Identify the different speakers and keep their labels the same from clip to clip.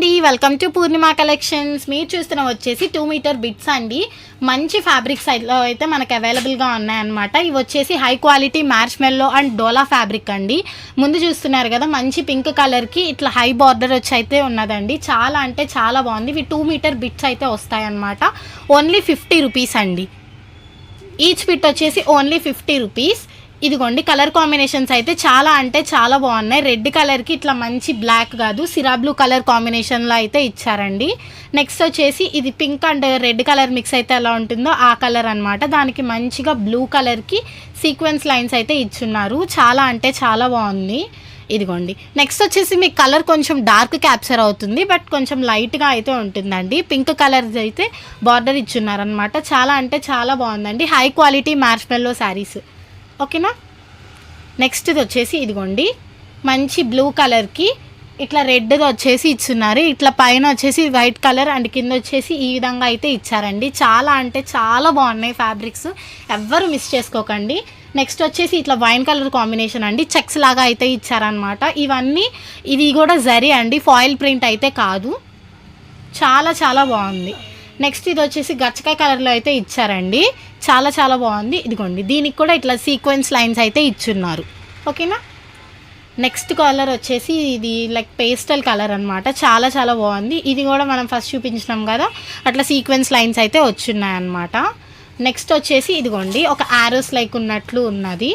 Speaker 1: అండి. Welcome to Purnima collections మీరు చూస్తున్న వచ్చేసి టూ మీటర్ బిట్స్ అండి. మంచి ఫ్యాబ్రిక్స్ అయితే మనకు అవైలబుల్గా ఉన్నాయన్నమాట. ఇవి వచ్చేసి హై క్వాలిటీ మ్యాచ్ మెల్లో అండ్ డోలా ఫ్యాబ్రిక్ అండి. ముందు చూస్తున్నారు కదా మంచి పింక్ కలర్కి ఇట్లా హై బార్డర్ వచ్చి అయితే ఉన్నదండి. చాలా అంటే చాలా బాగుంది. ఇవి టూ మీటర్ బిట్స్ అయితే వస్తాయన్నమాట. ఓన్లీ ఫిఫ్టీ రూపీస్ అండి. ఈచ్ బిట్ వచ్చేసి ఓన్లీ ఫిఫ్టీ రూపీస్ ఇదిగోండి కలర్ కాంబినేషన్స్ అయితే చాలా అంటే చాలా బాగున్నాయి. రెడ్ కలర్కి ఇట్లా మంచి బ్లాక్ కాదు సిరా బ్లూ కలర్ కాంబినేషన్లో అయితే ఇచ్చారండి. నెక్స్ట్ వచ్చేసి ఇది pink and red colour mix అయితే ఎలా ఉంటుందో ఆ కలర్ అన్నమాట. దానికి మంచిగా బ్లూ కలర్కి సీక్వెన్స్ లైన్స్ అయితే ఇచ్చున్నారు. చాలా అంటే చాలా బాగుంది. ఇదిగోండి నెక్స్ట్ వచ్చేసి మీకు కలర్ కొంచెం డార్క్ క్యాప్చర్ అవుతుంది బట్ కొంచెం లైట్గా అయితే ఉంటుందండి. పింక్ కలర్ అయితే బార్డర్ ఇచ్చున్నారనమాట చాలా అంటే చాలా బాగుందండి. హై క్వాలిటీ మ్యాచ్ శారీస్ ఓకేనా? నెక్స్ట్ది వచ్చేసి ఇదిగోండి. మంచి బ్లూ కలర్కి ఇట్లా రెడ్ది వచ్చేసి ఇచ్చున్నారు. ఇట్లా పైన వచ్చేసి వైట్ కలర్ అండ్ కింద వచ్చేసి ఈ విధంగా అయితే ఇచ్చారండి. చాలా అంటే చాలా బాగున్నాయి ఫ్యాబ్రిక్స్. ఎవ్వరు మిస్ చేసుకోకండి. నెక్స్ట్ వచ్చేసి ఇట్లా వైన్ కలర్ కాంబినేషన్ అండి. చెక్స్ లాగా అయితే ఇచ్చారనమాట ఇవన్నీ ఇది కూడా జరీ అండి. ఫాయిల్ ప్రింట్ అయితే కాదు. చాలా చాలా బాగుంది. నెక్స్ట్ ఇది వచ్చేసి గచ్చకాయ కలర్లో అయితే ఇచ్చారండి. చాలా చాలా బాగుంది. ఇదిగోండి దీనికి కూడా ఇట్లా సీక్వెన్స్ లైన్స్ అయితే ఇచ్చున్నారు. ఓకేనా? నెక్స్ట్ కలర్ వచ్చేసి ఇది లైక్ పేస్టల్ కలర్ అనమాట చాలా చాలా బాగుంది. ఇది కూడా మనం ఫస్ట్ చూపించినాం కదా అట్లా సీక్వెన్స్ లైన్స్ అయితే వచ్చున్నాయన్నమాట. నెక్స్ట్ వచ్చేసి ఇదిగోండి ఒక ఆరోస్ లైక్ ఉన్నట్లు ఉన్నది.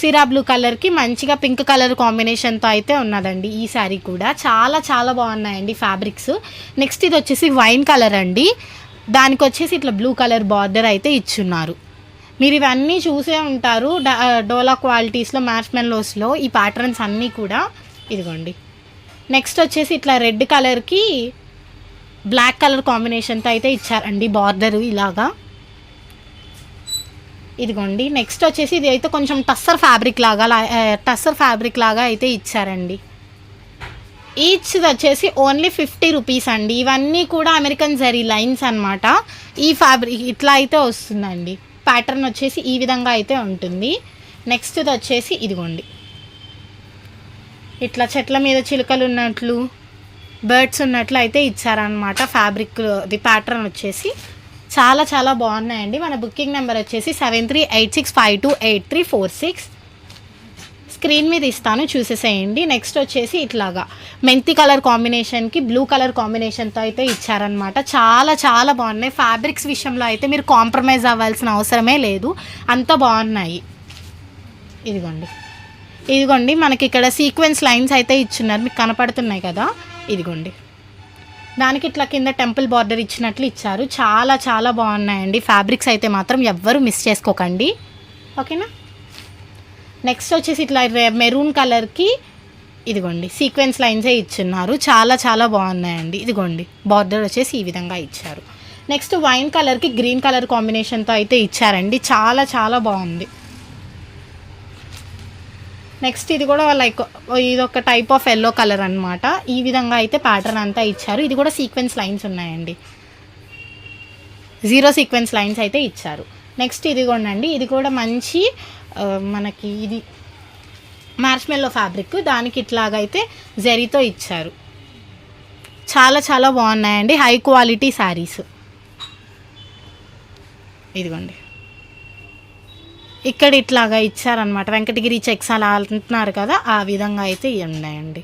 Speaker 1: సిరా బ్లూ కలర్కి మంచిగా పింక్ కలర్ కాంబినేషన్తో అయితే ఉన్నదండి ఈ శారీ కూడా. చాలా చాలా బాగున్నాయండి ఫ్యాబ్రిక్స్ నెక్స్ట్ ఇది వచ్చేసి వైన్ కలర్ అండి. దానికి వచ్చేసి ఇట్లా బ్లూ కలర్ బార్డర్ అయితే ఇచ్చున్నారు. మీరు ఇవన్నీ చూసే ఉంటారు. డోలా క్వాలిటీస్లో మ్యాచ్ మెన్లోస్లో ఈ ప్యాటర్న్స్ అన్నీ కూడా ఇదిగోండి. నెక్స్ట్ వచ్చేసి ఇట్లా రెడ్ కలర్కి బ్లాక్ కలర్ కాంబినేషన్తో అయితే ఇచ్చారండి బార్డర్ ఇలాగా. ఇదిగోండి. నెక్స్ట్ వచ్చేసి ఇది అయితే కొంచెం టస్సర్ ఫ్యాబ్రిక్ లాగా లా- టస్సర్ ఫ్యాబ్రిక్ లాగా అయితే ఇచ్చారండి. ఈచ్ వచ్చేసి ఓన్లీ ఫిఫ్టీ రూపీస్ అండి. ఇవన్నీ కూడా అమెరికన్ జరీ లైన్స్ అనమాట ఈ ఫ్యాబ్రిక్ ఇట్లా అయితే వస్తుందండి. ప్యాటర్న్ వచ్చేసి ఈ విధంగా అయితే ఉంటుంది. నెక్స్ట్ది వచ్చేసి ఇదిగోండి. ఇట్లా చెట్ల మీద చిలుకలు ఉన్నట్లు బర్డ్స్ ఉన్నట్లు అయితే ఇచ్చారనమాట ఫ్యాబ్రిక్ ది ప్యాటర్న్ వచ్చేసి. చాలా చాలా బాగున్నాయండి. మన బుకింగ్ నెంబర్ వచ్చేసి seven three eight six five two eight three four six screen మీద ఇస్తాను చూసేసేయండి. నెక్స్ట్ వచ్చేసి ఇట్లాగా. మెంతి కలర్ కాంబినేషన్కి బ్లూ కలర్ కాంబినేషన్తో అయితే ఇచ్చారనమాట చాలా చాలా బాగున్నాయి. ఫ్యాబ్రిక్స్ విషయంలో అయితే మీరు కాంప్రమైజ్ అవ్వాల్సిన అవసరమే లేదు. అంత బాగున్నాయి. ఇదిగోండి. ఇదిగోండి మనకి ఇక్కడ సీక్వెన్స్ లైన్స్ అయితే ఇచ్చున్నారు. మీకు కనపడుతున్నాయి కదా? ఇదిగోండి. దానికి ఇట్లా కింద టెంపుల్ బార్డర్ ఇచ్చినట్లు ఇచ్చారు. చాలా చాలా బాగున్నాయండి. ఫ్యాబ్రిక్స్ అయితే మాత్రం ఎవ్వరు మిస్ చేసుకోకండి. ఓకేనా? నెక్స్ట్ వచ్చేసి ఇట్లా మెరూన్ కలర్కి ఇదిగోండి సీక్వెన్స్ లైన్సే ఇచ్చున్నారు. చాలా చాలా బాగున్నాయండి. ఇదిగోండి బార్డర్ వచ్చేసి ఈ విధంగా ఇచ్చారు. నెక్స్ట్ వైన్ కలర్కి గ్రీన్ కలర్ కాంబినేషన్తో అయితే ఇచ్చారండి. చాలా చాలా బాగుంది. నెక్స్ట్ ఇది కూడా లైక్ ఇది ఒక టైప్ ఆఫ్ ఎల్లో కలర్ అనమాట ఈ విధంగా అయితే ప్యాటర్న్ అంతా ఇచ్చారు. ఇది కూడా సీక్వెన్స్ లైన్స్ ఉన్నాయండి. జీరో సీక్వెన్స్ లైన్స్ అయితే ఇచ్చారు. నెక్స్ట్ ఇది ఇది కూడా మంచి మనకి ఇది మార్ష్మెల్లో ఫ్యాబ్రిక్ దానికి ఇట్లాగైతే జరీతో ఇచ్చారు. చాలా చాలా బాగున్నాయండి హై క్వాలిటీ శారీస్ ఇదిగోండి. ఇక్కడ ఇట్లాగా ఇచ్చారనమాట వెంకటగిరి చెక్స్ అలా అంటున్నారు కదా ఆ విధంగా అయితే ఇవి ఉన్నాయండి.